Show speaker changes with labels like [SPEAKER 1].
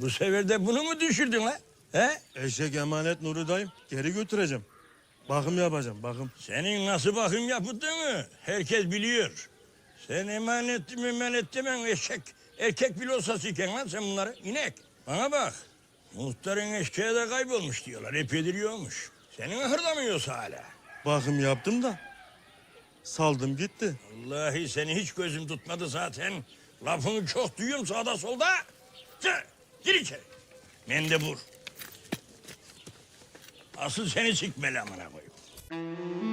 [SPEAKER 1] Bu sefer de bunu mu düşürdün la? He?
[SPEAKER 2] Eşek emanet Nuri dayım. Geri götüreceğim. Bakım yapacağım bakım.
[SPEAKER 1] Senin nasıl bakım yapıldığını herkes biliyor. Sen emanet mi emanet demen eşek. Erkek bile olsa siken lan sen bunları. inek. Bana bak. Muhtarın eşeği de kaybolmuş diyorlar. Hep yediriyormuş. Senin hırdamıyorsa hala.
[SPEAKER 2] Bakım yaptım da saldım gitti.
[SPEAKER 1] Vallahi seni hiç gözüm tutmadı zaten. Lafını çok duyuyorum sağda solda. Gir, gir içeri. Mendebur. Asıl seni sikmeli amına koyayım.